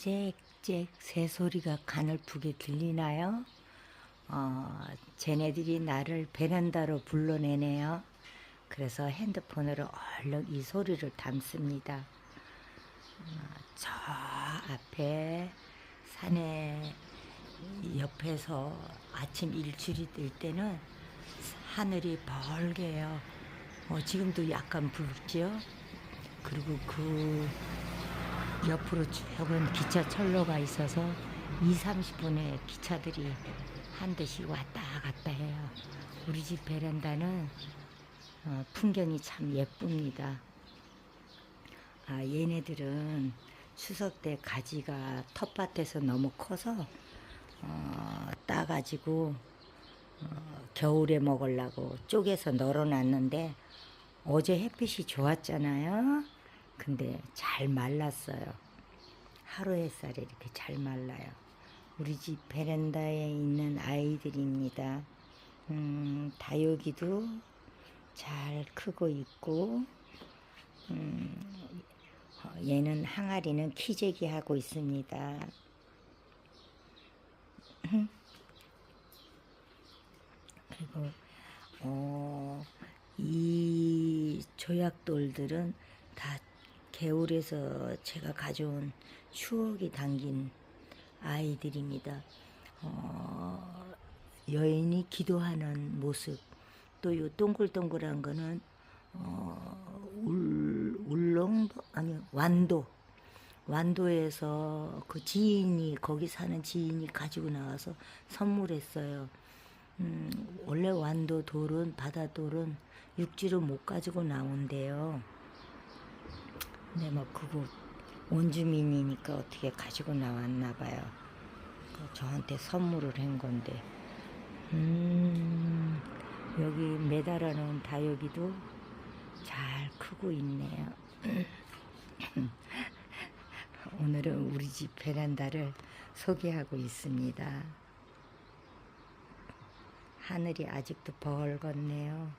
짹짹 새소리가 가늘프게 들리나요? 어, 쟤네들이 나를 베란다로 불러내네요. 그래서 핸드폰으로 얼른 이 소리를 담습니다. 어, 저 앞에 산에 옆에서 아침 일출이 뜰 때는 하늘이 벌게요. 어, 지금도 약간 붉죠? 그리고 그 옆으로 쭉은 기차 철로가 있어서 2, 30분에 기차들이 한 대씩 왔다 갔다 해요. 우리 집 베란다는 어, 풍경이 참 예쁩니다. 아, 얘네들은 추석 때 가지가 텃밭에서 너무 커서 어, 따가지고 어, 겨울에 먹으려고 쪼개서 널어놨는데 어제 햇빛이 좋았잖아요. 근데 잘 말랐어요. 하루 햇살에 이렇게 잘 말라요. 우리 집 베란다에 있는 아이들입니다. 음, 다육이도 잘 크고 있고, 음, 어, 얘는 항아리는 키재기 하고 있습니다. 그리고 어, 이 조약돌들은 다 개울에서 제가 가져온 추억이 담긴 아이들입니다. 어, 여인이 기도하는 모습, 또 요 동글동글한 거는 어, 울, 울릉 아니 완도 완도에서 그 지인이 거기 사는 지인이 가지고 나와서 선물했어요. 음, 원래 완도 돌은 바다 돌은 육지로 못 가지고 나온대요. 근데 뭐 그거 원주민이니까 어떻게 가지고 나왔나 봐요. 그 저한테 선물을 한 건데. 음, 여기 매달아 놓은 다육이도 잘 크고 있네요. 오늘은 우리 집 베란다를 소개하고 있습니다. 하늘이 아직도 벌겋네요.